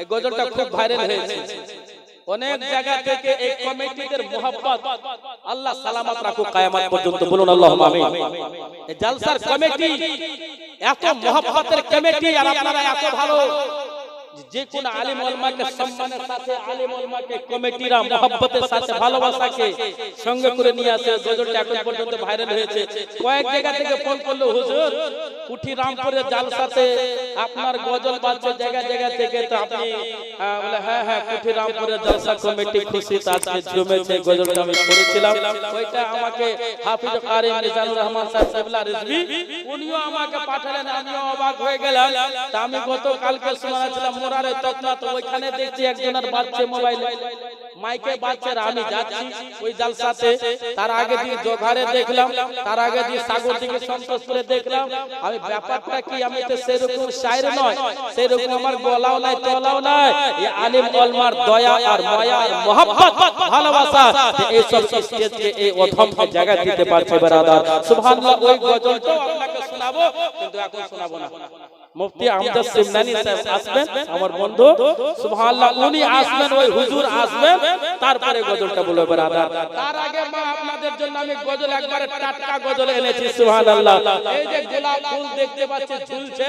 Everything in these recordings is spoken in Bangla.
এই গজলটা খুব ভাইরাল হয়েছে। অনেক জায়গা থেকে এই কমিটিদের মোহাব্বত আল্লাহ সালামত রাখুক, কায়ামত পর্যন্ত বলুন আল্লাহ আমিন। জালসার কমিটি এত মোহাব্বতের কমিটি আর আপনারা এত ভালো। যে কোন আলিম ওলামাকে সম্মানের সাথে আলিম ওলামাকে কমিটিরা মোহাব্বতের সাথে ভালোবাসাকে সঙ্গে করে নিয়ে আসে। গজলটা এখন পর্যন্ত ভাইরাল হয়েছে। কয়েক জায়গা থেকে ফোন করল হুজুর কুঠি রামপুরের জালসাতে আপনার গজল বাজছে জায়গা জায়গা থেকে তো আপনি বলে হ্যাঁ হ্যাঁ কুঠি রামপুরের জালসা কমিটি আজকে জমেছে গজলটা আমি করেছিলাম ওইটা আমাকে হাফিজ কারি মিজানুর রহমান সাহেব রিজভী উনিও আমাকে পাঠালেন আমিও অবাক হয়ে গেলাম আমি গত কালকে শোনাছিলাম মোরারে তকনা তো ওইখানে দেখছি একজনের বাচ্চা মোবাইল। মাইকে বাচ্চারা আমি যাচ্ছি ওই জালসাতে। তার আগে দিয়ে জোঘারে দেখলাম, তার আগে দিয়ে সাগর দিকে সন্তোষপুরে দেখলাম। আমি ব্যাপারটা কি, আমি তো সেরকম শায়ের নয়, সেরকম আমার গলাও নাই, তলাও নাই। এই আলিম অলমার দয়া আর মায়া আর মোহাব্বত, ভালোবাসা এই সব স্টেজকে এই অধমকে জায়গা দিতে পারছে বেরাদার। সুবহানাল্লাহ, ওই গজলটাও আপনাকে শোনাবো, কিন্তু এখন শোনাবো না। মুফতি আহমদ সিমনানি সাহেব আসবেন। আমার বন্ধু। সুবহানাল্লাহ উনি আসবেন ওই হুজুর আসবেন। তারপরে গজলটা বলবে বেরাদার। তার আগে মা আপনাদের জন্য আমি গজল একবারে টাটকা গজল এনেছি সুবহানাল্লাহ। এই যে গোলাপ ফুল দেখতে পাচ্ছেন ঝুলছে।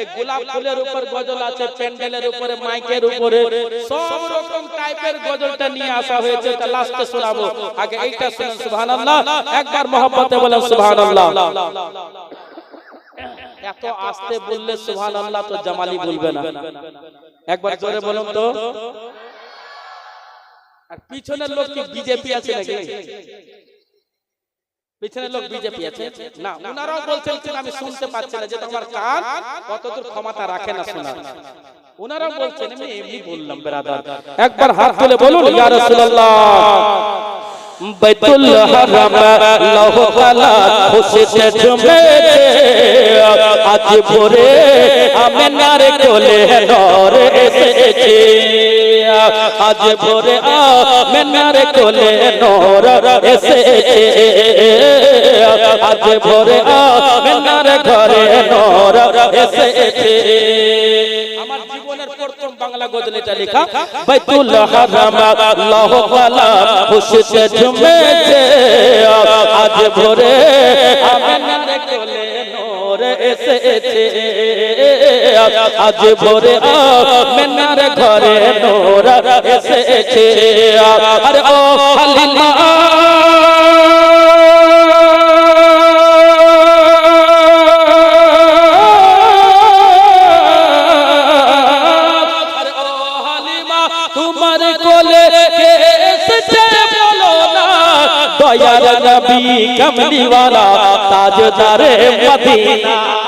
এই গোলাপ ফুলের উপর গজল আছে প্যান্ডেলের উপরে মাইকের উপরে। সব রকম টাইপের গজলটা নিয়ে আসা হয়েছে তা লাস্টে শোনাবো। আগে এইটা শুনুন সুবহানাল্লাহ। একবার মহব্বতে বলেন সুবহানাল্লাহ। এত আস্তে বললে সুবহান আল্লাহ তো জামালি বলবে না। একবার জোরে বলুন তো। আর পিছনের লোক কি বিজেপি আছে নাকি? পিছনের লোক বিজেপি আছে? না ওনারাও বলছেন কিন্তু আমি শুনতে পাচ্ছি না যে তোমার কান কতদূর ক্ষমতা রাখে না শোনা। ওনারাও বলছেন আমি এমনি বললাম বেরাদার। একবার হাত তুলে বলুন ইয়া রাসূলুল্লাহ। बैतुल हरम लहला हुसैन जुमे আজ ভোরে আমেনার কোলে নর এসেছে। আজ ভোরে আমেনার কোলে নর এসেছে। আজ ভোরে আমেনার ঘরে নর এসেছে। প্রথম বাংলা গজল এটা লেখা। বাইতুল হারাম। আল্লাহ ওয়ালা খুশিতে ঝুমেছে। আজ ভোরে আমিনার কোলে নূর এসেছে। আজ ভোরে আমিনার ঘরে নূর এসেছে। আরে ও হালিমা। કમલી વાલા તાજદારે મદીના.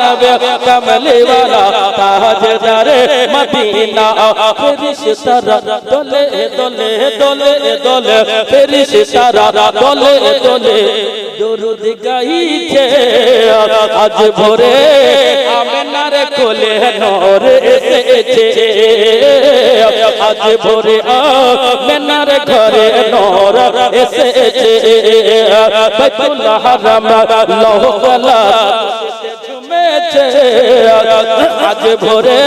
মদিনা নবে কমলিওয়ালা তাজদারে মদিনা। ফেরিশতারা দলে দলে দলে দলে ফেরিশতারা দলে দলে দরুদ গাইছে। আজ ভোরে আমেনার কোলে নর এসেছে। আজ ভোরে আমেনার ঘরে নর এসেছে। বাইতুল হারাম ঝুমেছে আজ ভোরে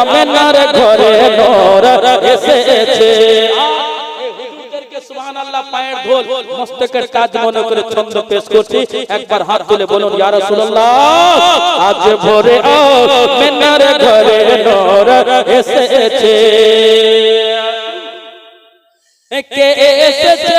আমেনার ঘরে নর এসেছে। পায়ের ধোল মস্তকের কাজ মনে করে ছন্দ পেশ করছি। একবার হাত তুলে বলুন ইয়া রাসূলুল্লাহ আজ ভোরে আমেনার ঘরে নর এসেছে। কে এসেছে?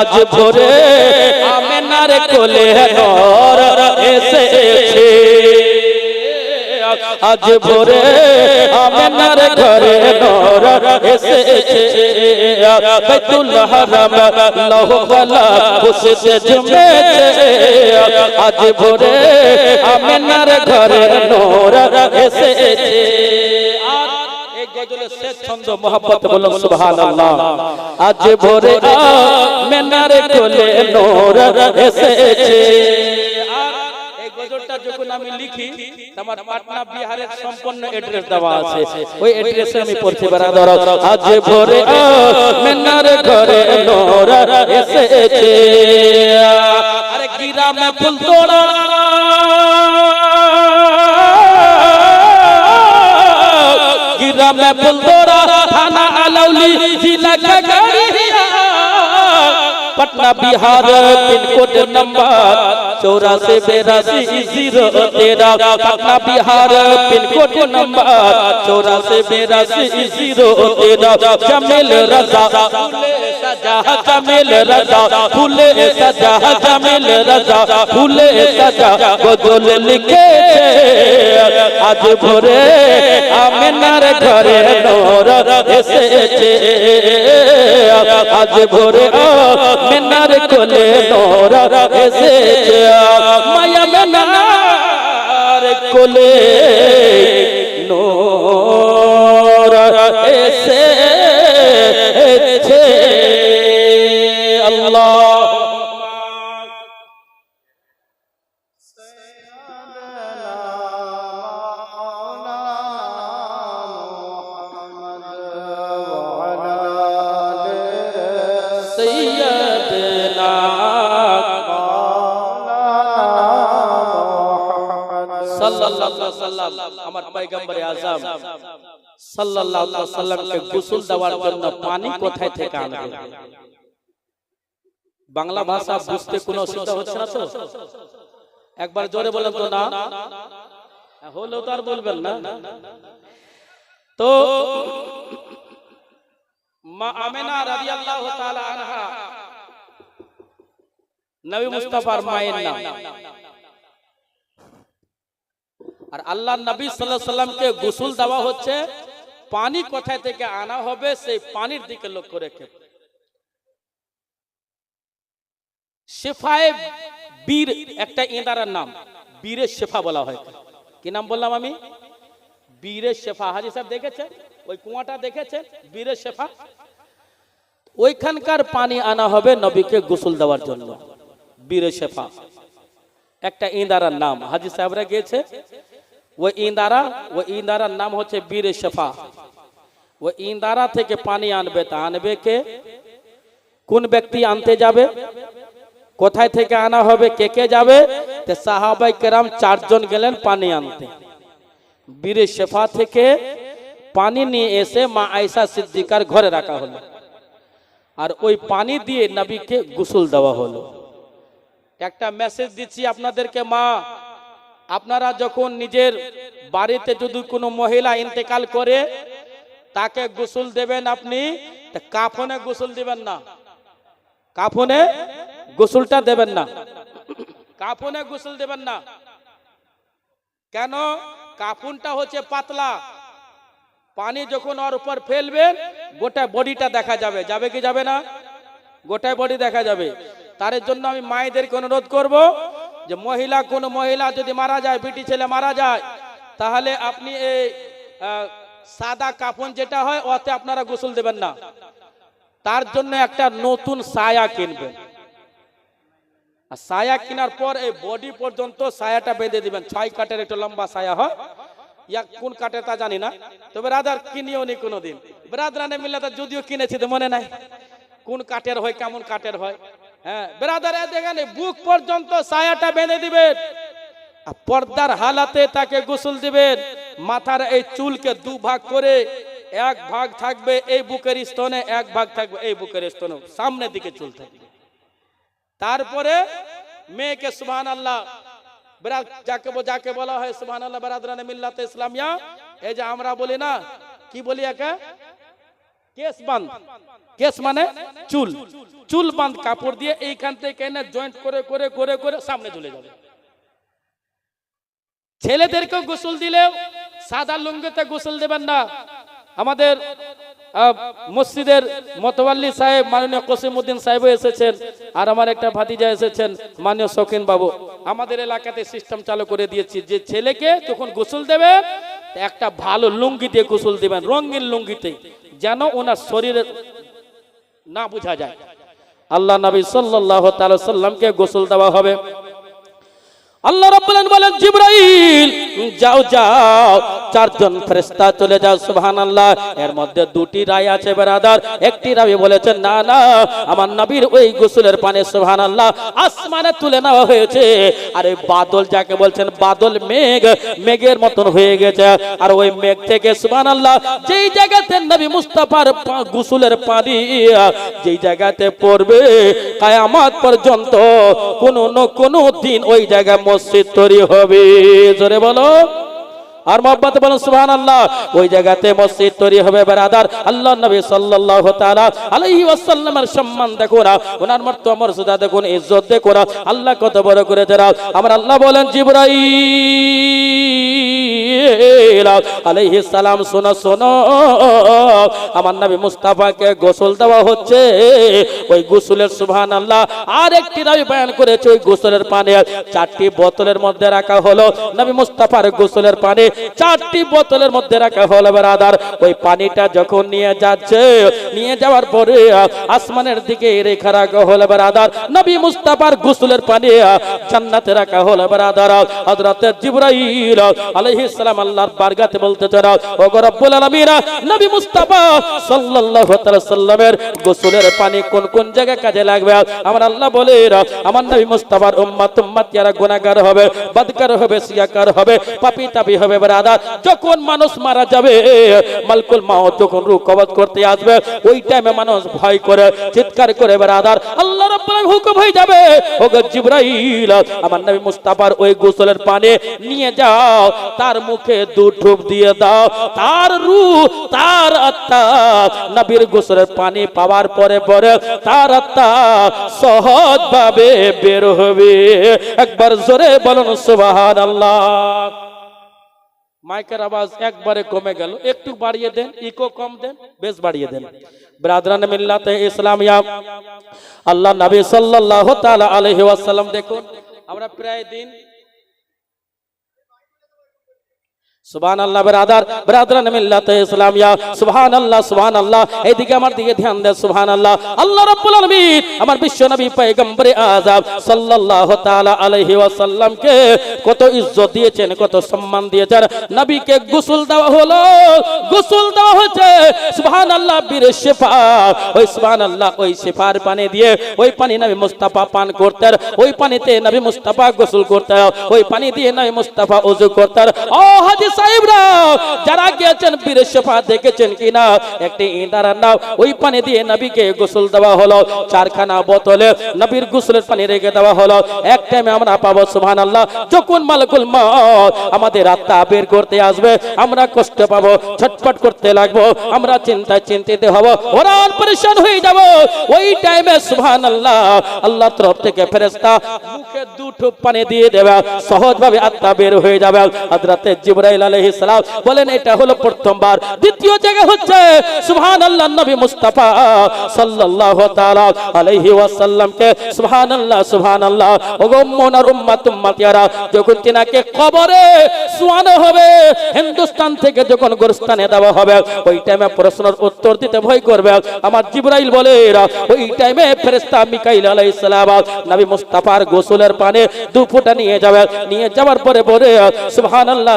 আজ ভোরে আমেনার কোলে নর এসেছে। আজ ভোরে আমেনার ঘরে নর এসেছে। বাইতুল হারাম লহ বালা খুশিতে জমেছে। আজ ভোরে আমেনার ঘরে নর এসেছে। এই গজলের শেষ ছন্দ মোহাম্মত বলুন সুবহানাল্লাহ। আজ ভোরে আমেনার কোলে নর এসেছে। এই গজলটা যখন আমি লিখি আমার পাটনা বিহারের সম্পূর্ণ অ্যাড্রেস দেওয়া আছে। ওই অ্যাড্রেসে আমি পড়ছি বারাদার আজ ভোরে মেনার ঘরে নোর এসেছে। আরে গ্রামে ফুল তোড়া جب میں بلدورا تھانا علولی ضلع جی کا گڑیا پٹنہ بہار پن کوڈ نمبر چورا سے بیرا سی زیرو تیرا پٹنہ بہار پن کوڈ نمبر چورا سے بیرا سی زیرو تیرا جمیل رضا۔ सजा जमील रजा फूले सजा जमील रजा फूले सजा गजल लिखे আজ ভোরে আমিনার ঘরে নোর এসেছে আজ ভোরে আমিনার কোলে নোর এসেছে মায়া মেনার কোলে নোর এসেছে সাল্লাল্লাহু আলাইহি সাল্লামকে গোসল দেওয়ার জন্য পানি কোথায় থেকে আনবে? বাংলা ভাষা বুঝতে কোনো অসুবিধা হচ্ছে না তো? একবার জোরে বলেন তো না। হলেও তো আর বলবেন না। তো মা আমেনা রাদিয়াল্লাহু তাআলা আনহা। নবী মুস্তাফার মায়ের নাম। আর আল্লাহ নবী সাল্লাল্লাহু আলাইহি সাল্লামকে গোসল দেওয়া হচ্ছে পানি কোথায় থেকে আনা হবে, সেই পানির দিকে লক্ষ্য রেখে। শেফায়ে বীর একটা ইঁদারার নাম বীরের শেফা বলা হয়। কি নাম বললাম আমি? বীরের শেফা। হাজি সাহেব দেখেছেন? ওই কুয়াটা দেখেছেন? বীরের শেফা। ওইখানকার পানি আনা হবে নবীকে গোসল দেওয়ার জন্য। বীরের শেফা। একটা ইঁদারার নাম। হাজি সাহেবরা গিয়েছে। ওই ইন্দারা, ওই ইঁদারার নাম হচ্ছে বীরের শেফা। ওই ইন্দারা থেকে পানি আনবে, তা আনবে কে? কোন ব্যক্তি আনতে যাবে? কোথায় থেকে আনা হবে? কে কে যাবে? তে সাহাবাই কেরাম চারজন গেলেন পানি আনতে। বীরে শেফা থেকে পানি নিয়ে এসে মা আয়সা সিদ্দিকার ঘরে রাখা হলো। আর ওই পানি দিয়ে নবীকে গোসল দেওয়া হলো। একটা মেসেজ দিচ্ছি আপনাদেরকে, মা। আপনারা যখন নিজের বাড়িতে যদি কোনো মহিলা ইন্তেকাল করে, তাকে গোসল দেবেন আপনি কাফনে গোসল দিবেন না। কাফনে গোসলটা দেবেন না। কাফনে গোসল দেবেন না। কেন? কাফনটা হচ্ছে পাতলা। পানি যখন ওর উপর ফেলবেন গোটা বডিটা দেখা যাবে। যাবে কি যাবে না? গোটায় বডি দেখা যাবে। তার জন্য আমি মায়েদেরকে অনুরোধ করব যে মহিলা কোন মহিলা যদি মারা যায়, বিটি ছেলে মারা যায়, তাহলে আপনি এই সাদা কাফন যেটা হয়, ওতে আপনারা গোসল দেবেন না। তার জন্য একটা নতুন সায়া কিনবেন। আর সায়া কেনার পর এই বডি পর্যন্ত সায়াটা বেঁধে দিবেন। ছয় কাটের একটা লম্বা সায়া হয় ইয়া কোন কাটের তা জানি না। তবে রাধার কিনিও নি কোনোদিন। ব্রাদারানে মিলে তা যদিও কিনেছি তো মনে নাই। কোন কাটের হয়, কেমন কাটের হয়? হ্যাঁ ব্রাদার বুক পর্যন্ত সায়াটা বেঁধে দিবেন। পর্দার হালাতে তাকে গোসল দিবেন। মাথার এই চুলকে দু ভাগ করে এক ভাগ থাকবে এই বুকের স্তনে, এক ভাগ থাকবে এই বুকের স্তনে। সামনের দিকে চুল থাকবে। তারপরে মেয়েকে সুবহান আল্লাহ যাকে যাকে বলা হয় সুবহান আল্লাহ বেরাদরানে মিল্লাতে ইসলামিয়া। এই যে আমরা বলি না, কি বলি একে? কেস বাঁধ। কেস মানে চুল। চুল বাঁধ কাপড় দিয়ে এইখান থেকে জয়েন্ট করে করে করে করে সামনে চলে যাবে। ছেলেদেরকে গোসল দিলেও সাদা লুঙ্গিতে গোসল দেবেন না। আমাদের মসজিদের মতওয়াল্লি সাহেব, মাননীয় কসিমউদ্দিন সাহেব এসেছেন আর আমার একটা ভাতিজা এসেছেন, মাননীয় শৌখিন বাবু। আমাদের এলাকাতে সিস্টেম চালু করে দিয়েছি। যে ছেলেকে যখন গোসল দেবে, একটা ভালো লুঙ্গি দিয়ে গোসল দেবেন, রঙিন লুঙ্গিতে যেন ওনার শরীরে না বোঝা যায়। আল্লাহ নবী সাল্লাহ তাল্লামকে সাল্লামকে গোসল দেওয়া হবে। আল্লাহ রাব্বুল বলেন, জিবরাইল, যাও যাও, চারজন ফেরেশতা চলে যাও, সুবহানাল্লাহ। এর মধ্যে দুটি রায় আছে বেরাদার। একটি রাবি বলেছেন, না না, আমার নবীর ওই গোসলের পানি, সুবহানাল্লাহ আসমানে তুলে নেওয়া হয়েছে। আর ওই বাদল যাকে বলছেন, বাদল মেঘ, মেঘের মতন হয়ে গেছে। আর ওই মেঘ থেকে, সুবহানাল্লাহ, যেই জায়গাতে নবী মুস্তাফার গোসলের পানি যেই জায়গাতে পড়বে, কায়ামত পর্যন্ত কোনো না কোনো দিন ওই জায়গায় মসজিদ তৈরি হবে। জোরে বলো। আর মোহাম্মত বলুন সুবহান আল্লাহ ওই জায়গাতে মসজিদ তৈরি হবে, বেরাদার। আল্লাহ নবী সাল্লাল্লাহু তাআলা আলাইহি ওয়াসাল্লামের সম্মান দেখো না, ওনার মর্তবা মর্যাদা দেখুন ইজ্জত দেখো না। আল্লাহ কত বড় করে যারা আমার আল্লাহ বলেন, জিবরাইল আলাইহিস সালাম, শোনো শোনো। আমার নবী মুস্তাফাকে গোসল দেওয়া হচ্ছে। ওই গোসলের সুবহানাল্লাহ আর একটি নবী বয়ান করেছে, ওই গোসলের পানি চারটি বোতলের মধ্যে রাখা হলো। নবী মুস্তাফার গোসলের পানি চারটি বোতলের মধ্যে রাখা হলো বেরাদার। ওই পানিটা যখন নিয়ে যাচ্ছে, নিয়ে যাওয়ার পরে আসমানের দিকে রেখা রাখা হলো বেরাদার। নবী মুস্তাফার গোসলের পানি জান্নাতে রাখা হলো বেরাদার। হযরত জিবরাইল আলাইহিস সালাম আল্লাহর বারগাতে বলতে চারা ও রব্বুল আলামিন, নবী মুস্তাফা সাল্লাল্লাহু তাআলা সাল্লামের গোসলের পানি কোন কোন জায়গায় কাজে লাগবে? আমার আল্লাহ বলে আমার নবী মুস্তাফার যারা গুনাহগার হবে বদকার হবে সিয়াকার হবে, পাপী হবে যখন মানুষ মারা যাবে, মালকুল মাউত যখন রূহ কবজ করতে আসবে, ওই টাইমে মানুষ ভয় করে, চিৎকার করে, ব্রাদার, আল্লাহ রাব্বুল হুকুম হয়ে যাবে জিবরাইল, আমার নবী মুস্তাফার ওই গোসলের পানি নিয়ে যাও, তার মুখে দু ঠুপ দিয়ে দাও, তার রূহ, তার আত্মা নবীর গোসলের পানি পাওয়ার পরে পরে তার আত্মা সহজ ভাবে বের হবে। একবার জোরে বলুন, সুবহানাল্লাহ। মাইকের আওয়াজ একবারে কমে গেল। একটু বাড়িয়ে দেন ইকো কম দেন, বেশ বাড়িয়ে দেন। ব্রাদরান মিল্লাতে ইসলামিয়া, আল্লাহ নবী সাল্লাল্লাহু তাআলা আলাইহি ওয়াসাল্লাম দেখুন, আমরা প্রায় দিন কত ইজ্জত দিয়েছেন, কত সম্মান দিয়েছেন। নবীকে গোসল দেওয়া হলো, গোসল দেওয়া হচ্ছে সুবহান আল্লাহ বীর শেফা। ওই সুবহান আল্লাহ ওই শেফার পানি দিয়ে, ওই পানি নবী মুস্তাফা পান করতেন। ওই পানিতে নবী মুস্তাফা গোসল করতেন। ওই পানি দিয়ে নবী মুস্তাফা ওযু করতেন। ও হাজী যারা গিয়েছেন দেখেছেন কিনা? একটি নাও, ওই পানি দিয়ে নবীকে গোসল দেওয়া হলো। চারখানা বোতলে নবীর গোসলের পানি রেখে দেওয়া হলো। এক টাইমে আমরা পাবো সুবহান আল্লাহ যখন মালকুল আমাদের আত্মা বের করতে আসবে, আমরা কষ্ট পাবো করতে লাগবো, আমরা চিন্তিত হব ওরান পরেশান হয়ে যাব। ওই টাইমে সুবহান আল্লাহ আল্লাহ তরফ থেকে ফেরেশতা মুখে দুটো পানি দিয়ে দেবে, সহজভাবে আত্মা বের হয়ে যাবে। হযরতে জিবরাইল বলেন, এটা হলো প্রথমবার। দ্বিতীয় জায়গা হচ্ছে, সুবহানাল্লাহ, নবী মুস্তাফা ওয়াসাল্লামকে সুবহানাল্লাহ সুবহানাল্লাহ যখন তিনাকে কবরে হবে, হিন্দুস্তান থেকে যখন গোরস্থানে দেওয়া হবে, ওই টাইমে প্রশ্নের উত্তর দিতে ভয় করবে। আমার জিবরাইল বলে ওই টাইমে ফেরেশতা মিকাইল আলাইহিস সালাম, নবী মুস্তাফার গোসলের পানে দু ফোঁটা নিয়ে যাবে। নিয়ে যাওয়ার পরে পরে সুবহানাল্লাহ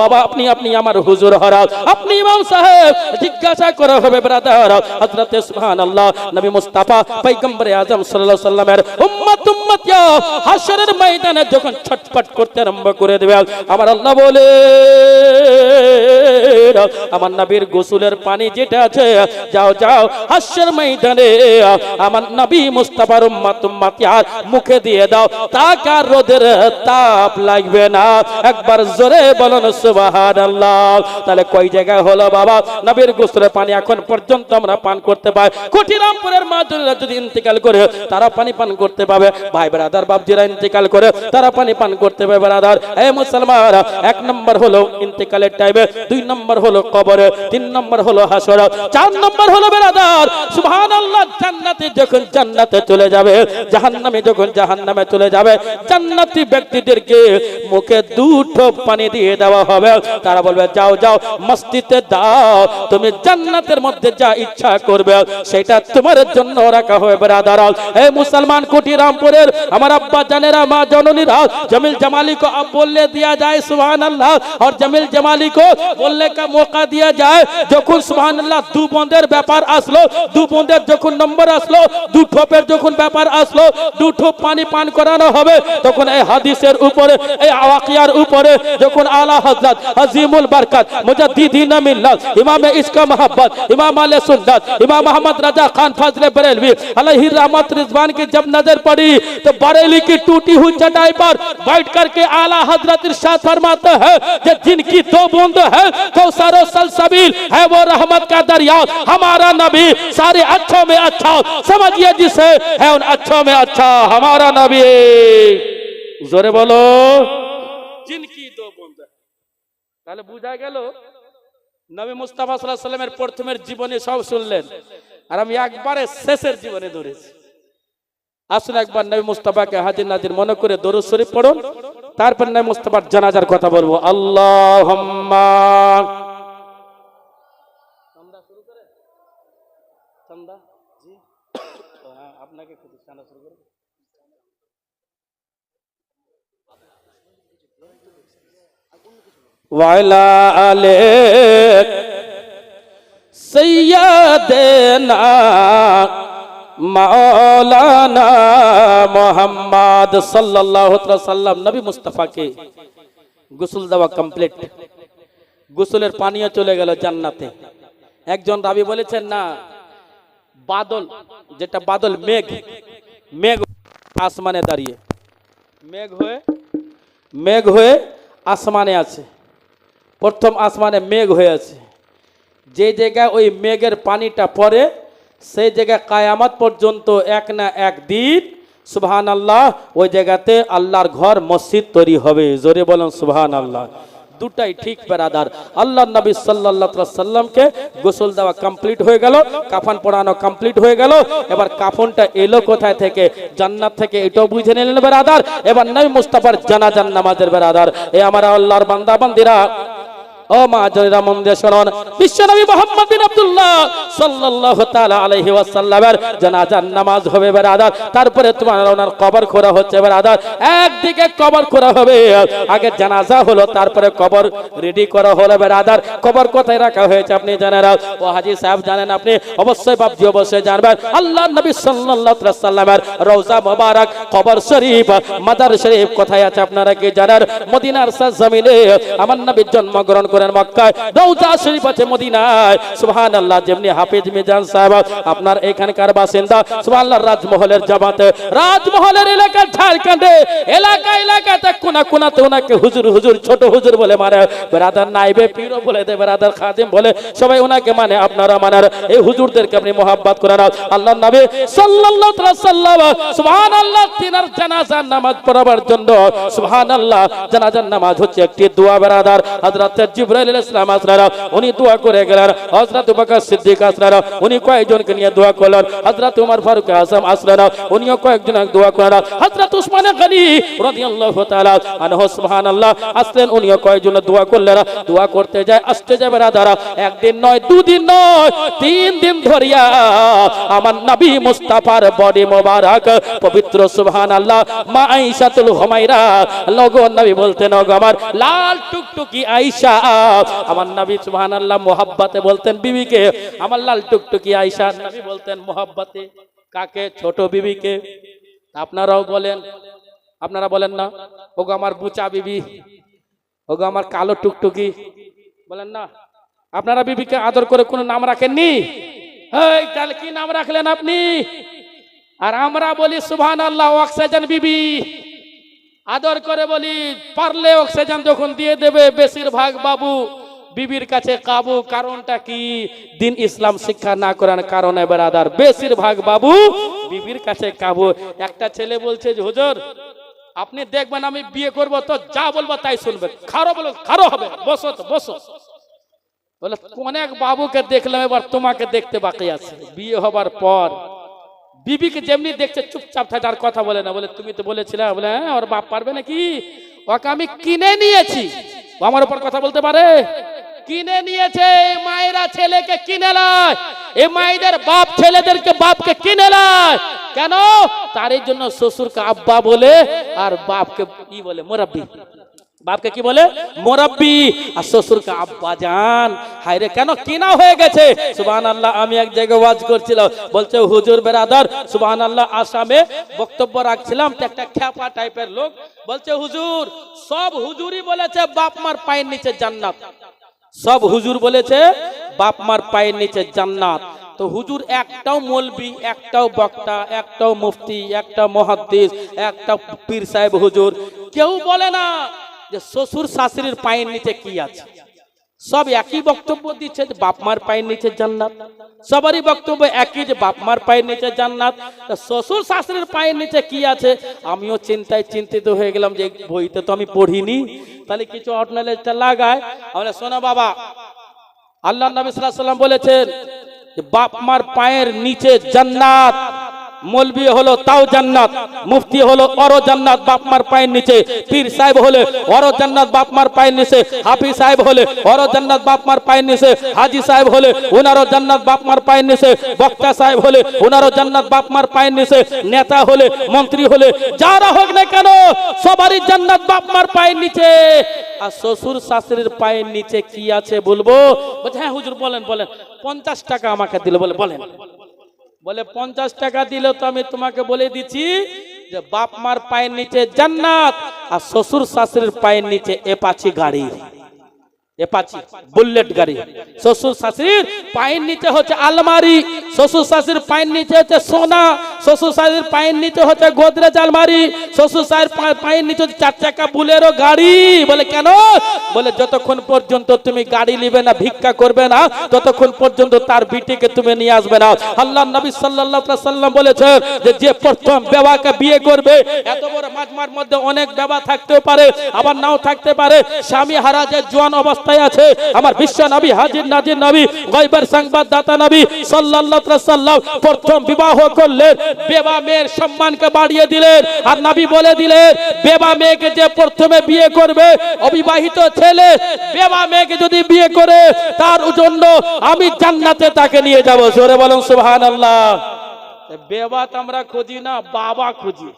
বাবা, আপনি আপনি আমার হুজুর হরাও আপনি ইমাম সাহেব, জিজ্ঞাসা করা হবে ব্রাদার হযরতে সুবহানাল্লাহ, নবী মুস্তাফা, পয়গম্বরে আজম সাল্লাল্লাহু আলাইহি সাল্লামের উম্মত উম্মতিয়া হাসরের ময়দানে যখন ছটফট করতে আরম্ভ করে দেবে আমার আল্লাহ বলে, আমার নবীর গোসলের পানি যেটা আছে, যাও যাও হাসরের ময়দানে আমার নবী মুস্তাফার উম্মত উম্মতিয়ার মুখে দিয়ে দাও, তাকে আর রোদের তাপ লাগবে না। একবার জোরে তাহলে কই জায়গায় হলো বাবা? নবীর গোসলের পানি এখন পর্যন্ত আমরা পান করতে পাই। কুটিরামপুরের যদি ইন্তেকাল করে, তারা পানি পান করতে পাবে। ভাই ব্রাদার ইন্তেকাল করে, তারা পানি পান করতে ব্রাদার। এই মুসলমান এক নম্বর হলো ইন্তেকালের টাইমে, দুই নম্বর হলো কবরে, তিন নম্বর হলো হাসর, চার নম্বর হলো ব্রাদার। সুবহানাল্লাহ, জান্নাতে যখন জান্নাতে চলে যাবে, জাহান্নামে যখন জাহান্নামে চলে যাবে, জান্নাতি ব্যক্তিদেরকে মুখে দুটো পানি দিয়ে দেওয়া হবে তারা বলবে যাও যাও মসজিদে যাও তুমি জান্নাতের মধ্যে যা ইচ্ছা করবে সেটা তোমার জন্য রাখা হবে ব্রাদার এই মুসলমান কোটি রামপুরের আমার আব্বা জানেরা মা জননীরা जमील जमाली को अब बोलने दिया जाए सुबहान अल्लाह और जमील जमाली को बोलने का मौका दिया जाए যখন সুবহান আল্লাহ দু বন্ধের ব্যাপার আসলো দু বন্ধের যখন নম্বর আসলো দু ঠোপের যখন ব্যাপার আসলো দু ঠোপ পানি পান করানো হবে তখন এই হাদিসের উপরে এই আওয়াকিয়ার উপরে যখন اعلیٰ حضرت، عظیم البرکت، مجددین ملت، امام اس کا محبت، امام علیہ سنت، امام محمد رضا خان فضل بریلوی، علیہ الرحمت رضوان کی جب نظر پڑی تو بریلی کی ٹوٹی ہوئی چٹائی پر بیٹھ کر کے اعلیٰ حضرت ارشاد فرماتا ہے کہ جن کی دو بوند ہے کوثر و سلسبیل ہے وہ رحمت کا دریاؤ ہمارا نبی سارے اچھوں میں اچھا سمجھئے جسے ہے ان اچھوں میں اچھا ہمارا نبی۔ زورے بولو۔ جن তাহলে বুঝা গেল নবী মুস্তাফা সাল্লাহ সাল্লামের প্রথমের জীবনে সব শুনলেন। আর আমি একবারে শেষের জীবনে ধরেছি। আসুন একবার নবী মুস্তাফাকে হাজির নাজির মনে করে দরুদ শরীফ পড়ুন। তারপর নবী মুস্তাফার জানাজার কথা বলব। আল্লাহ আপনাকে শুরু করুন। وعلى آله سيدنا মাওলানা মোহাম্মদ সাল্লাল্লাহু তাআলা সাল্লাম নবী মুস্তাফাকে গোসল দেওয়া কমপ্লিট গোসলের পানিও চলে গেল জান্নাতে একজন রাবি বলেছেন না বাদল যেটা বাদল মেঘ মেঘ আসমানে দাঁড়িয়ে মেঘ হয়ে মেঘ হয়ে আসমানে আছে প্রথম আসমানে মেঘ হয়ে আছে যে জায়গায় ওই মেঘের পানিটা পড়ে, সেই জায়গায় কায়ামত পর্যন্ত এক না একদিন সুবহান আল্লাহ ওই জায়গাতে আল্লাহর ঘর, মসজিদ তৈরি হবে। জোরে বলেন সুবহান আল্লাহ দুটাই ঠিক বেরাদার। আল্লাহ নবী আলাইহি সাল্লামকে গোসল দেওয়া কমপ্লিট হয়ে গেল, কাফন পরানো কমপ্লিট হয়ে গেল। এবার কাফনটা এলো কোথায় থেকে? জান্নাত থেকে, এটাও বুঝে নিলেন বেরাদার। এবার নবী মুস্তাফার জানাজান নামাজের বেরাদার। এ আমার আল্লাহর বান্দা বান্দিরা ও মা জনিরা বিশ্বনবী মোহাম্মদ বিন আব্দুল্লাহ সাল্লাল্লাহু তাআলা আলাইহি ওয়াসাল্লামের জানাজার নামাজ হবে বেরাদার তারপরে তোমার ওনার কবর করা হচ্ছে বেরাদার একদিকে কবর করা হবে, আগে জানাজা হলো, তারপরে কবর রেডি করা হলো বেরাদার কবর কোথায় রাখা হয়েছে আপনি জানেন? ও হাজী সাহেব জানেন আপনি? অবশ্যই বাপজি অবশ্যই জানবেন। আল্লাহ নবী সাল্লাল্লাহু আলাইহি সাল্লামের রওজা মোবারক, কবর শরীফ, মাদার শরীফ কোথায় আছে আপনারা কি জানেন? মদিনার জমিনে আমার নবীর জন্মগ্রহণ করেন মক্কায়। রওজা শরীফ আছে মদিনায়। সুবহানাল্লাহ, যেমনি হাফিজ মিজান সাহেব, আপনার এখানকার বাসিন্দা, সুবহানাল্লাহ, রাজমহলের জামাতে। রাজমহলের এলাকা ঝাড়খণ্ডে। এলাকা, এলাকাতে কোনা কোনাতে ওনাকে হুজুর হুজুর, ছোট হুজুর বলে মানে বেরাদার নাইবে পীরও বলে দে বেরাদার খাদিম বলে। সবাই ওনাকে মানে আপনারা মানার এই হুজুরদেরকে আপনি মোহাব্বত করেন। আল্লাহ নবী সাল্লাল্লাহু তাআলা সাল্লাম সুবহানাল্লাহ, তিনার জানাজার নামাজ পড়াবার জন্য, সুবহানাল্লাহ, জানাজার নামাজ হচ্ছে একটি দোয়া, বেরাদার। হযরত জিবরাইল আলাইহিস সালাম আসলারা উনি দোয়া করে গেলেন। হযরত বকর সিদ্দিক আসলারা উনি কয়েকজনকে নিয়ে দোয়া করলেন। হযরত ওমর ফারুক আজম আসলারা উনিও কয়েকজন দোয়া করলেন। হযরত উসমান গনি রাদিয়াল্লাহু তাআলা আনহু, সুবহানাল্লাহ, আসলেন, উনিও কয়েকজন দোয়া করলেন। দোয়া করতে যায়, আসতে যায় বেরাদারা, একদিন নয়, দুদিন নয়, তিন দিন ধরিয়া আমার নবী মুস্তাফার বডি মোবারক, পবিত্র, সুবহানাল্লাহ, মা আয়েশাতুল হুমায়রা লগো নবী বলতেন, ওগো আমার লাল টুকটুকি আয়েশা আমার নবী সুবহানাল্লাহ মোহাব্বতে বলতেন বিবিকে, আমার লাল টুকটুকি আয়েশা নবী বলতেন মোহাব্বতে, কাকে? ছোট বিবিকে। আপনারাও বলেন, আপনারা বলেন না, ওগো আমার বুচা বিবি, ওগো আমার কালো টুকটুকি, বলেন না, আপনারা বিবিকে আদর করে কোনো নাম রাখেননি? তাহলে কি নাম রাখলেন আপনি? আর আমরা বলি সুবহান আল্লাহ অক্সিজেন বিবি। আদর করে বলি, পারলে অক্সিজেন যখন দিয়ে দেবে, বেশিরভাগ বাবু বিবির কাছে কাবু, কারণটা কি? দিন ইসলাম শিক্ষা না করার কারণে বেরাদার, বেশিরভাগ বাবু বিবির কাছে কাবু। একটা ছেলে বলছে যে, হুজুর, আপনি দেখবেন আমি বিয়ে করব, তো যা বলব তাই শুনবে খারো বলো, খারো হবে, বসো তো, বসো। বলে, অনেক বাবুকে দেখলাম, এবার তোমাকে দেখতে বাকি আছে। বিয়ে হবার পর বিবিকে যেমনি দেখছে চুপচাপ থাকে, আর কথা বলে না। বলে, তুমি তো বলেছিলে। বলে হ্যাঁ ওর বাপ পারবে নাকি? ওকে আমি কিনে নিয়েছি। আমার উপর কথা বলতে পারে? কিনে নিয়েছে মায়েরা ছেলেকে কিনে লায়। এই মায়েদের বাপ ছেলেদেরকে বাপকে কিনে লায়। কেন? তার জন্য শ্বশুরকে আব্বা বলে, আর বাপকে কি বলে? মোরাব্বি। বাপকে কি বলে? মোরাব্বি। আর শ্বশুরকে, আব্বা জান। হায়রে, কেন কিনা হয়ে গেছে? সুবান আল্লাহ আমি এক জায়গায় ওয়াজ করছিলাম। বলছে, হুজুর বেরাদার সুবান আল্লাহ আসামে বক্তব্য রাখছিলাম একটা খ্যাপা টাইপের লোক। বলছে, হুজুর, সব হুজুরই বলেছে বাপ মার পায়ের নিচে জান্নাত। সব হুজুর বলেছে বাপ মার পায়ের নিচে জান্নাত। তো হুজুর একটাও মলবি, একটাও বক্তা, একটাও মুফতি, একটা মহাদ্দিস, একটা পীর সাহেব হুজুর। কেউ বলে না যে শ্বশুর শাশুড়ির পায়ের নিচে কি আছে? সব একই বক্তব্য দিচ্ছে যে বাপ মার পায়ের নিচে জান্নাত। সবারই বক্তব্য একই যে বাপ মার পায়ের নিচে জান্নাত। শ্বশুর শাশুড়ির পায়ের নিচে কি আছে? আমিও চিন্তায় চিন্তিত হয়ে গেলাম যে বইতে তো আমি পড়িনি। তাহলে কিছু অটনালেজটা লাগায়। আমরা শোনো বাবা আল্লাহ নবী সাল্লাম বলেছেন যে বাপ মার পায়ের নিচে জান্নাত। মলবি হলো তাও জান্নাত, মুফতি হলো অরো জান্নাত, বাপ মার পায়ের নিচে, পীর সাহেব হলে অরো জান্নাত, বাপ মার পায়ের নিচে, হাফি সাহেব হলে অরো জান্নাত, বাপ মার পায়ের নিচে, হাজি সাহেব হলে ওনারও জান্নাত, বাপ মার পায়ের নিচে, বক্তা সাহেব হলে ওনারও জান্নাত, বাপ মার পায়ের নিচে, নেতা হলে, মন্ত্রী হলে, যারা হোক না কেন, সবারই জান্নাত, বাপ মার পায়ের নিচে। আর শ্বশুর শাশুড়ির পায়ের নিচে কি আছে বলব? হ্যাঁ হুজুর, বলেন বলেন। পঞ্চাশ টাকা আমাকে দিলে, বলে, বলেন। বলে, পঞ্চাশ টাকা দিলে তো আমি তোমাকে বলে দিচ্ছি যে, বাপ মার পায়ের নিচে জান্নাত আর শ্বশুর শাশুড়ির পায়ের নিচে এপাচি গাড়ি। এপাচি, বুলেট গাড়ি। শ্বশুর শাশুড়ির পায়ের নিচে হচ্ছে আলমারি, শ্বশুর শাশুড়ির পায়ের নিচে হচ্ছে সোনা শ্বশুর শাশুড়ির পায়ের নিচে হচ্ছে গোদরেজ আলমারি। শ্বশুর শাশুড়ির পায়ের নিচে চার চাকা বুলেরও গাড়ি। বলে কেন? বলে, যতক্ষণ পর্যন্ত তুমি গাড়ি নিবে না, ভিক্ষা করবে না, ততক্ষণ পর্যন্ত তার বিটিকে তুমি নিয়ে আসবে না। আল্লাহ নবী সাল্লাম বলেছেন যে যে প্রথম বেবাকে বিয়ে করবে, এত বড় মাজমার মধ্যে অনেক বেবা থাকতে পারে, আবার নাও থাকতে পারে। স্বামী হারা যে জোয়ান অবস্থায় আছে। আমার বিশ্ব নবী, হাজির নাজির নবী, গয়বের সংবাদদাতা নবী আলাইহি সাল্লাম প্রথম বিবাহ করলেন। বেবা মেয়ের সম্মানকে বাড়িয়ে দিলেন আর নবী বলে দিলেন, বেবা মেয়েকে যে প্রথমে বিয়ে করবে, অবিবাহিত ছেলে, বেবা মেয়েকে যদি বিয়ে করে, তার জন্য আমি জান্নাতে তাকে নিয়ে যাব। জোরে বলুন, সুবহানাল্লাহ। বেবাত আমরা খুঁজি না, বাবা খুঁজি।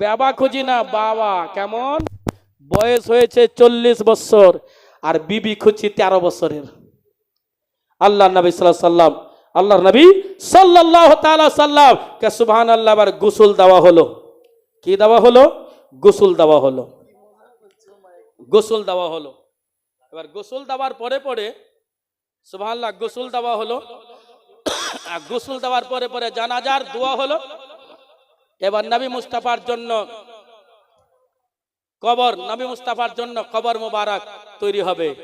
বেবা খুঁজি না, বাবা, কেমন? বয়স হয়েছে চল্লিশ বছর, আর বিবি খুঁজি তেরো বছরের। আল্লাহ নবী সাল্লাহ সাল্লাম আল্লাহ নবী সাল্লাহ তাআলা সাল্লাম কে সুবহান আল্লাহ আবার গোসল দেওয়া হলো। কি দেওয়া হলো? গোসল দেওয়া হলো। গোসল দেওয়া হলো। এবার গোসল দেওয়ার পরে পরে সুবহানাল্লাহ গোসল দেওয়া হলো। গোসল দেওয়ার পরে পরে জানাজার দোয়া হলো। এবার নবী মুস্তাফার জন্য কবর, নবী মুস্তাফার জন্য কবর মোবারক তৈরি হবে।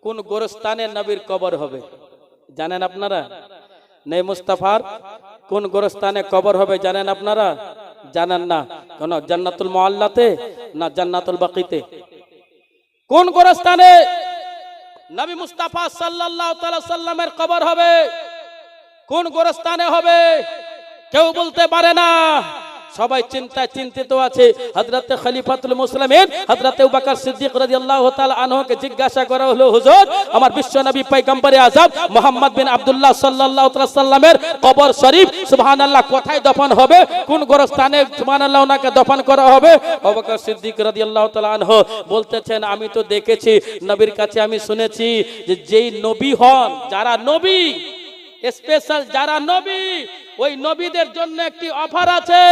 কোন গোরস্থানে নবীর কবর হবে? জানেন আপনারা? নেই মুস্তাফার? কোন গোরস্থানে কবর হবে জানেন আপনারা? জানেন না। কেন, জান্নাতুল মোয়াল্লাতে না জান্নাতুল বাকিতে? কোন গোরস্থানে নবী মুস্তাফা তাআলা সাল্লামের কবর হবে? কোন গোরস্থানে হবে? কেউ বলতে পারে না। সবাই চিন্তায় চিন্তিত আছে। হযরত খলিফাতুল মুসলামের হযরত আবু বকর সিদ্দিক রাদিয়াল্লাহু তাআলা আনহুকে জিজ্ঞাসা করা হলো, হুজুর, আমার বিশ্ব নবী পয়গম্বরে আযম মুহাম্মদ বিন আব্দুল্লাহ তাআলা সাল্লামের কবর শরীফ, সুবহানাল্লাহ, কোথায় দফন হবে? কোন গোরস্থানে, সুবহানাল্লাহ, ওনাকে দফন করা হবে? আবু বকর সিদ্দিক রাদিয়াল্লাহু তাআলা আনহু বলতেছেন, আমি তো দেখেছি, নবীর কাছে আমি শুনেছি যে যেই নবী হন, যারা নবী, স্পেশাল যারা নবী ওই নবীদের জন্য একটি অফার আছে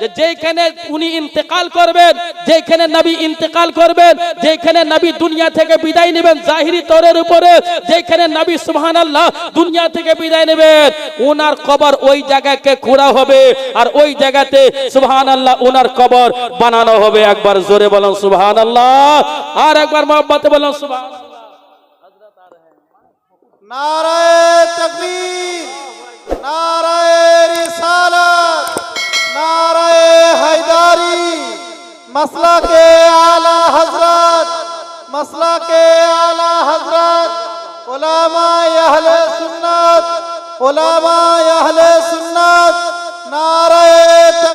যে যেখানে উনি ইন্তেকাল করবেন যেখানে নবী ইন্তেকাল করবেন যেখানে নবী দুনিয়া থেকে বিদায় নেবেন জাহিরি তরের উপরে যেখানে নবী সুবহানাল্লাহ দুনিয়া থেকে বিদায় নেবেন ওনার কবর ওই জায়গাকে খোঁড়া হবে আর ওই জায়গাতে সুবহানাল্লাহ ওনার কবর বানানো হবে। একবার জোরে বলেন সুহান আল্লাহ আর একবার মোহাম্মতে বলেন সুহান নারায় তকবীর। মসলা কে আলা হজরত মসলা কে আলা হজরত ওলামা আহলে সুন্নাত ওলামা আহলে সুন্নাত, নারায়ে